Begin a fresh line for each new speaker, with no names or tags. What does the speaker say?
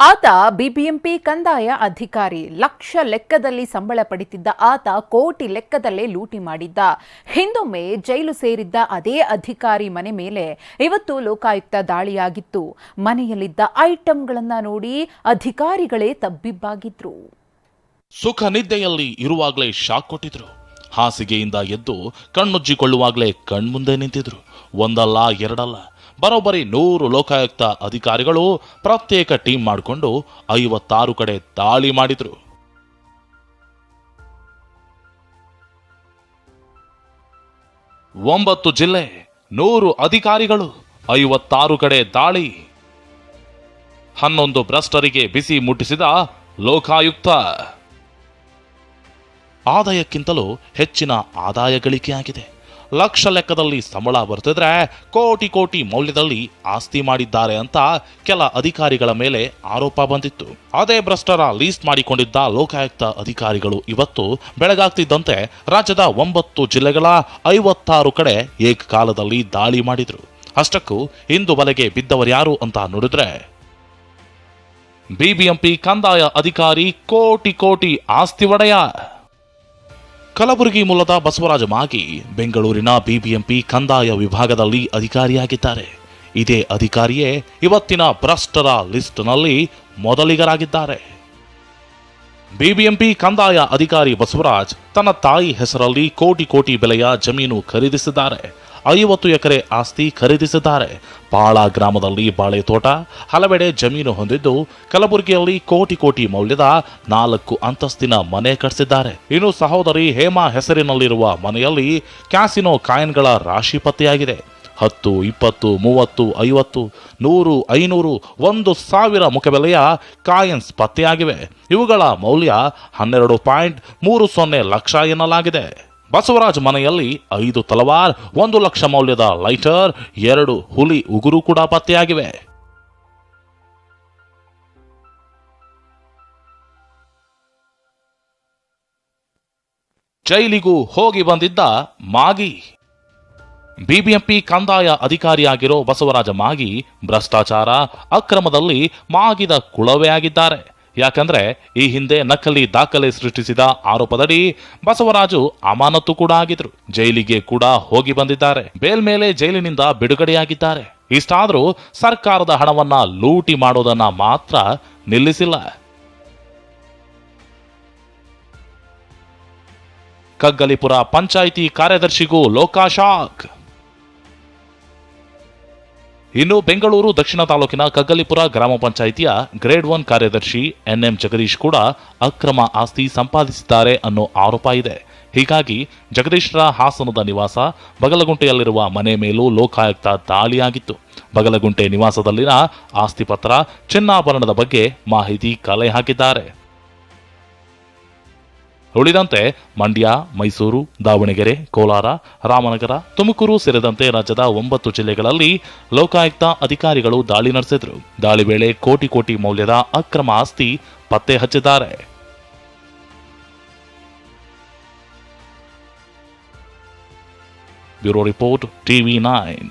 ಆತ ಬಿಬಿಎಂಪಿ ಕಂದಾಯ ಅಧಿಕಾರಿ ಲಕ್ಷ ಲೆಕ್ಕದಲ್ಲಿ ಸಂಬಳ ಪಡಿತಿದ್ದ ಆತ ಕೋಟಿ ಲೆಕ್ಕದಲ್ಲೇ ಲೂಟಿ ಮಾಡಿದ್ದ. ಹಿಂದೊಮ್ಮೆ ಜೈಲು ಸೇರಿದ್ದ ಅದೇ ಅಧಿಕಾರಿ ಮನೆ ಮೇಲೆ ಇವತ್ತು ಲೋಕಾಯುಕ್ತ ದಾಳಿಯಾಗಿತ್ತು. ಮನೆಯಲ್ಲಿದ್ದ ಐಟಂಗಳನ್ನ ನೋಡಿ ಅಧಿಕಾರಿಗಳೇ ತಬ್ಬಿಬ್ಬಾಗಿದ್ರು.
ಸುಖ ನಿದ್ದೆಯಲ್ಲಿ ಇರುವಾಗಲೇ ಶಾಕ್ ಕೊಟ್ಟಿದ್ರು. ಹಾಸಿಗೆಯಿಂದ ಎದ್ದು ಕಣ್ಣುಜ್ಜಿಕೊಳ್ಳುವಾಗಲೇ ಕಣ್ಮುಂದೆ ನಿಂತಿದ್ರು. ಒಂದಲ್ಲ ಎರಡಲ್ಲ ಬರೋಬ್ಬರಿ ನೂರು ಲೋಕಾಯುಕ್ತ ಅಧಿಕಾರಿಗಳು ಪ್ರತ್ಯೇಕ ಟೀಮ್ ಮಾಡಿಕೊಂಡು ಐವತ್ತಾರು ಕಡೆ ದಾಳಿ ಮಾಡಿದ್ರು. ಒಂಬತ್ತು ಜಿಲ್ಲೆ, ನೂರು ಅಧಿಕಾರಿಗಳು, ಐವತ್ತಾರು ಕಡೆ ದಾಳಿ. ಹನ್ನೊಂದು ಭ್ರಷ್ಟರಿಗೆ ಬಿಸಿ ಮುಟ್ಟಿಸಿದ ಲೋಕಾಯುಕ್ತ. ಆದಾಯಕ್ಕಿಂತಲೂ ಹೆಚ್ಚಿನ ಆದಾಯ ಗಳಿಕೆಯಾಗಿದೆ. ಲಕ್ಷ ಲೆಕ್ಕದಲ್ಲಿ ಸಂಬಳ ಬರ್ತಿದ್ರೆ ಕೋಟಿ ಕೋಟಿ ಮೌಲ್ಯದಲ್ಲಿ ಆಸ್ತಿ ಮಾಡಿದ್ದಾರೆ ಅಂತ ಕೆಲ ಅಧಿಕಾರಿಗಳ ಮೇಲೆ ಆರೋಪ ಬಂದಿತ್ತು. ಅದೇ ಭ್ರಷ್ಟರ ಲೀಸ್ಟ್ ಮಾಡಿಕೊಂಡಿದ್ದ ಲೋಕಾಯುಕ್ತ ಅಧಿಕಾರಿಗಳು ಇವತ್ತು ಬೆಳಗಾಗ್ತಿದ್ದಂತೆ ರಾಜ್ಯದ ಒಂಬತ್ತು ಜಿಲ್ಲೆಗಳ ಐವತ್ತಾರು ಕಡೆ ಏಕಕಾಲದಲ್ಲಿ ದಾಳಿ ಮಾಡಿದ್ರು. ಅಷ್ಟಕ್ಕೂ ಇಂದು ಬಲೆಗೆ ಬಿದ್ದವರ್ಯಾರು ಅಂತ ನೋಡಿದ್ರೆ ಬಿಬಿಎಂಪಿ ಕಂದಾಯ ಅಧಿಕಾರಿ ಕೋಟಿ ಕೋಟಿ ಆಸ್ತಿ ಒಡೆಯ ಕಲಬುರಗಿ ಮೂಲದ ಬಸವರಾಜ ಮಾಗಿ ಬೆಂಗಳೂರಿನ ಬಿಬಿಎಂಪಿ ಕಂದಾಯ ವಿಭಾಗದಲ್ಲಿ ಅಧಿಕಾರಿಯಾಗಿದ್ದಾರೆ. ಇದೇ ಅಧಿಕಾರಿಯೇ ಇವತ್ತಿನ ಭ್ರಷ್ಟರ ಲಿಸ್ಟ್ನಲ್ಲಿ ಮೊದಲಿಗರಾಗಿದ್ದಾರೆ. ಬಿಬಿಎಂಪಿ ಕಂದಾಯ ಅಧಿಕಾರಿ ಬಸವರಾಜ್ ತನ್ನ ತಾಯಿ ಹೆಸರಲ್ಲಿ ಕೋಟಿ ಕೋಟಿ ಬೆಲೆಯ ಜಮೀನು ಖರೀದಿಸಿದ್ದಾರೆ. ಐವತ್ತು ಎಕರೆ ಆಸ್ತಿ ಖರೀದಿಸಿದ್ದಾರೆ. ಪಾಳ ಗ್ರಾಮದಲ್ಲಿ ಬಾಳೆ ತೋಟ ಹಲವೆಡೆ ಜಮೀನು ಹೊಂದಿದ್ದು ಕಲಬುರಗಿಯಲ್ಲಿ ಕೋಟಿ ಕೋಟಿ ಮೌಲ್ಯದ ನಾಲ್ಕು ಅಂತಸ್ತಿನ ಮನೆ ಕಟ್ಟಿಸಿದ್ದಾರೆ ಇನ್ನು ಸಹೋದರಿ ಹೇಮಾ ಹೆಸರಿನಲ್ಲಿರುವ ಮನೆಯಲ್ಲಿ ಕ್ಯಾಸಿನೋ ಕಾಯಿನ್ಗಳ ರಾಶಿ ಪತ್ತೆಯಾಗಿದೆ. ಹತ್ತು, ಇಪ್ಪತ್ತು, ಮೂವತ್ತು, ಐವತ್ತು, ನೂರು, ಐನೂರು, ಒಂದು ಸಾವಿರ ಮುಖಬೆಲೆಯ ಕಾಯಿನ್ಸ್ ಪತ್ತೆಯಾಗಿವೆ ಇವುಗಳ ಮೌಲ್ಯ ಹನ್ನೆರಡು ಪಾಯಿಂಟ್ ಮೂರು ಸೊನ್ನೆ ಲಕ್ಷ ಎನ್ನಲಾಗಿದೆ. ಬಸವರಾಜ್ ಮನೆಯಲ್ಲಿ ಐದು ತಲವಾರ್, ಒಂದು ಲಕ್ಷ ಮೌಲ್ಯದ ಲೈಟರ್, ಎರಡು ಹುಲಿ ಉಗುರು ಕೂಡ ಪತ್ತೆಯಾಗಿವೆ. ಜೈಲಿಗೂ ಹೋಗಿ ಬಂದಿದ್ದ ಮಾಗಿ. ಬಿಬಿಎಂಪಿ ಕಂದಾಯ ಅಧಿಕಾರಿಯಾಗಿರೋ ಬಸವರಾಜ ಮಾಗಿ ಭ್ರಷ್ಟಾಚಾರ, ಅಕ್ರಮದಲ್ಲಿ ಮಾಗಿದ ಕುಳವೇ ಆಗಿದ್ದಾರೆ. ಯಾಕಂದ್ರೆ ಈ ಹಿಂದೆ ನಕಲಿ ದಾಖಲೆ ಸೃಷ್ಟಿಸಿದ ಆರೋಪದಡಿ ಬಸವರಾಜು ಅಮಾನತು ಕೂಡ ಆಗಿದ್ರು. ಜೈಲಿಗೆ ಕೂಡ ಹೋಗಿ ಬಂದಿದ್ದಾರೆ. ಬೇಲ್ ಮೇಲೆ ಜೈಲಿನಿಂದ ಬಿಡುಗಡೆಯಾಗಿದ್ದಾರೆ. ಇಷ್ಟಾದ್ರೂ ಸರ್ಕಾರದ ಹಣವನ್ನ ಲೂಟಿ ಮಾಡೋದನ್ನ ಮಾತ್ರ ನಿಲ್ಲಿಸಿಲ್ಲ. ಕಗ್ಗಲಿಪುರ ಪಂಚಾಯಿತಿ ಕಾರ್ಯದರ್ಶಿಗೂ ಲೋಕಾಶಾಕ್. ಇನ್ನು ಬೆಂಗಳೂರು, ದಕ್ಷಿಣ ತಾಲೂಕಿನ ಕಗ್ಗಲಿಪುರ ಗ್ರಾಮ ಪಂಚಾಯಿತಿಯ ಗ್ರೇಡ್ ಒನ್ ಕಾರ್ಯದರ್ಶಿ ಎನ್ಎಂ ಜಗದೀಶ್ ಕೂಡ ಅಕ್ರಮ ಆಸ್ತಿ ಸಂಪಾದಿಸಿದ್ದಾರೆ ಅನ್ನೋ ಆರೋಪ ಇದೆ. ಹೀಗಾಗಿ ಜಗದೀಶ್ರ ಹಾಸನದ ನಿವಾಸ ಬಗಲಗುಂಟೆಯಲ್ಲಿರುವ ಮನೆ ಮೇಲೂ ಲೋಕಾಯುಕ್ತ ದಾಳಿಯಾಗಿತ್ತು. ಬಗಲಗುಂಟೆ ನಿವಾಸದಲ್ಲಿನ ಆಸ್ತಿ ಪತ್ರ, ಚಿನ್ನಾಭರಣದ ಬಗ್ಗೆ ಮಾಹಿತಿ ಕಲೆ ಹಾಕಿದ್ದಾರೆ. ಉಳಿದಂತೆ ಮಂಡ್ಯ, ಮೈಸೂರು, ದಾವಣಗೆರೆ, ಕೋಲಾರ, ರಾಮನಗರ, ತುಮಕೂರು ಸೇರಿದಂತೆ ರಾಜ್ಯದ ಒಂಬತ್ತು ಜಿಲ್ಲೆಗಳಲ್ಲಿ ಲೋಕಾಯುಕ್ತ ಅಧಿಕಾರಿಗಳು ದಾಳಿ ನಡೆಸಿದ್ರು. ದಾಳಿ ವೇಳೆ ಕೋಟಿ ಕೋಟಿ ಮೌಲ್ಯದ ಅಕ್ರಮ ಆಸ್ತಿ ಪತ್ತೆ ಹಚ್ಚಿದ್ದಾರೆ. Bureau report TV nine.